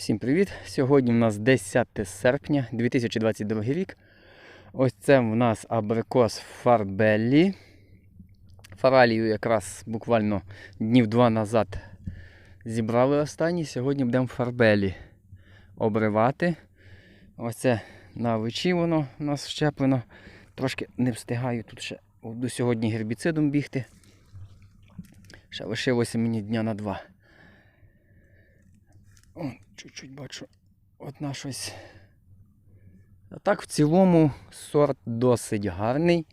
Всім привіт! Сьогодні у нас 10 серпня 2022 рік. Ось це в нас абрикос Фарбеллі. Фаралію якраз буквально днів два назад зібрали останні. Сьогодні будемо фарбелі обривати. Ось це на вечі воно у нас щеплено. Трошки не встигаю тут ще до сьогодні гербіцидом бігти. Ще лишилося мені дня на два. Чуть-чуть бачу одна щось. А так, в цілому сорт досить гарний.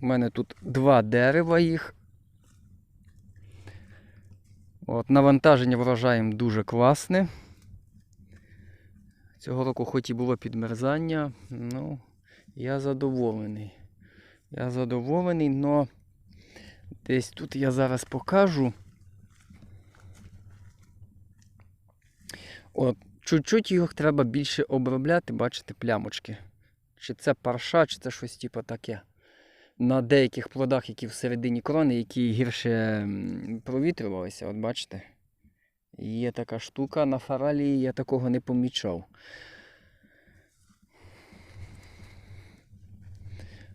В мене тут два дерева їх. От, навантаження врожаєм дуже класне. Цього року хоч і було підмерзання, ну, я задоволений. Я задоволений, але десь тут я зараз покажу. От, чуть-чуть його треба більше обробляти, бачите, плямочки. Чи це парша, чи це щось типу таке. На деяких плодах, які всередині крони, які гірше провітрювалися, от бачите. Є така штука на фаралії, я такого не помічав.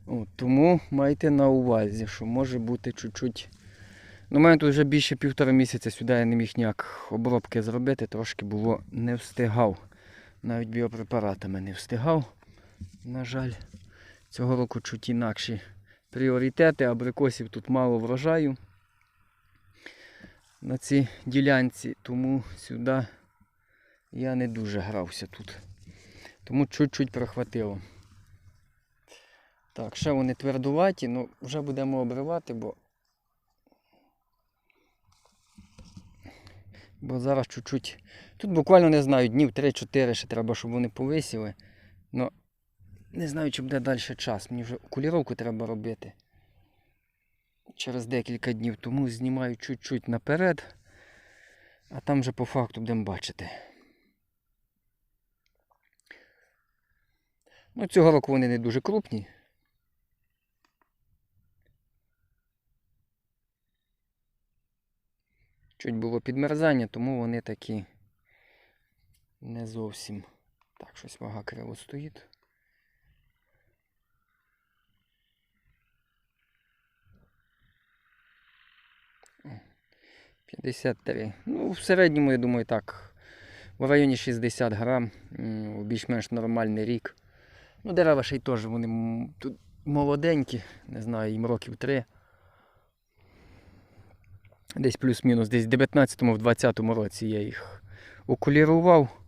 От, тому майте на увазі, що може бути чуть-чуть. Ну, у мене тут вже більше півтора місяця сюди я не міг ніяк обробки зробити, трошки було не встигав. Навіть біопрепаратами не встигав. На жаль, цього року чуть інакші пріоритети, абрикосів тут мало врожаю на цій ділянці, тому сюди я не дуже грався тут. Тому чуть-чуть прохватило. Так, ще вони твердуваті, ну вже будемо обривати, бо Бо зараз чуть-чуть. Тут буквально не знаю, днів 3-4 ще треба, щоб вони повисіли. Ну, не знаю, чи буде далі час. Мені вже окуліровку треба робити. Через декілька днів, тому знімаю чуть-чуть наперед. А там вже по факту будемо бачити. Ну, цього року вони не дуже крупні. Чуть було підмерзання, тому вони такі не зовсім. Так, щось вага криво стоїть. О, 53. Ну, в середньому, я думаю, так. В районі 60 грам. Більш-менш нормальний рік. Ну, дерева ще й теж вони тут молоденькі, не знаю, їм років 3. Десь плюс-мінус, десь в 19-му, в 20-му році я їх окулірував.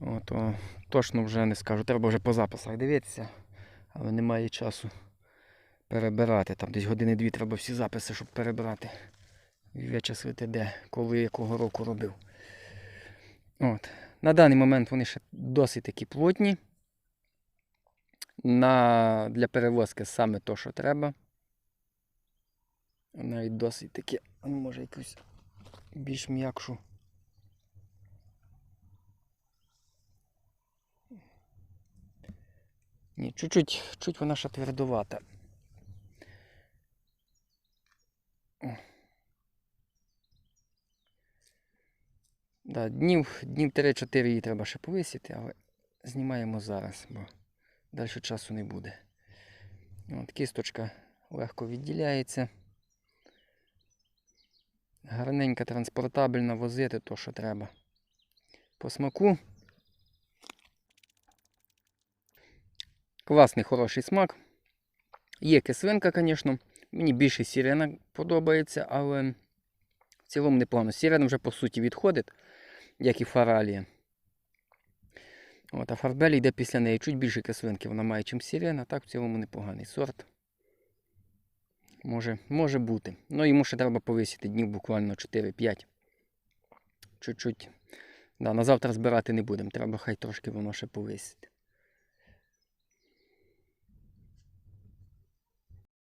От, о, точно вже не скажу. Треба вже по записах дивитися, але немає часу перебирати. Там десь години-дві треба всі записи, щоб перебрати. Вичислити, де, коли, якого року робив. От. На даний момент вони ще досить такі плотні. На, для перевозки саме то, що треба. Навіть досить таке, ну, може якусь більш м'якшу. Ні, чуть-чуть, чуть вона ще твердувата. Да, днів, днів 3-4 її треба ще повисіти, але знімаємо зараз, бо далі часу не буде. От кісточка легко відділяється. Гарненька, транспортабельна, возити то, що треба. По смаку. Класний, хороший смак. Є кислинка, звісно. Мені більше сірена подобається, але в цілому непогано. Сірена вже по суті відходить, як і фаралія. От, а фарбелі йде після неї чуть більше кислинки вона має, чим сірена, так в цілому непоганий сорт. Може, може бути. Ну йому ще треба повисіти днів буквально 4-5. Чуть-чуть. Да, на завтра збирати не будемо. Треба хай трошки воно ще повисити.